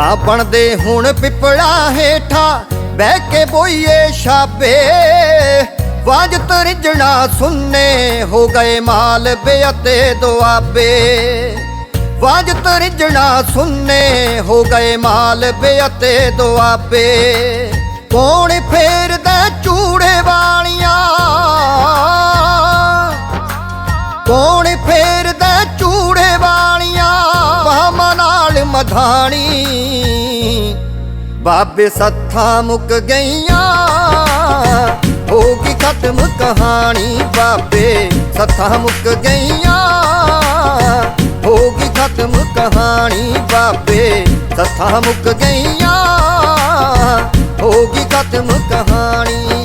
ਨਾ ਬਣਦੇ ਹੁਣ ਪਿਪੜਾ ਹੇਠਾ, ਬਹਿ ਕੇ ਬੋਈਏ ਛਾਪੇ। ਵਾਜ ਤਰਿਜਣਾ ਸੁੰਨੇ ਹੋ ਗਏ ਮਾਲ ਬੇਅਤੇ ਦੁਆਬੇ। ਵਾਜ ਤਰਿਜਣਾ ਸੁੰਨੇ ਹੋ ਗਏ ਮਾਲ ਬੇਅਤੇ ਦੁਆਬੇ। ਕੌਣ ਫੇਰਦਾ ਚੂੜੇ ਵਾਲੀਆਂ? ਕੌਣ ਫੇਰ ਮਧਾਣੀ। ਬਾਬੇ ਸੱਥਾ ਮੁੱਕ ਗਈਆਂ ਹੋ ਗਈ ਖਤਮ ਕਹਾਣੀ। ਬਾਬੇ ਸੱਥਾਂ ਮੁੱਕ ਗਈਆਂ ਹੋ ਗਈ ਖਤਮ ਕਹਾਣੀ। ਬਾਬੇ ਸੱਥਾਂ ਮੁੱਕ ਗਈਆਂ ਹੋ ਗਈ ਖਤਮ ਕਹਾਣੀ।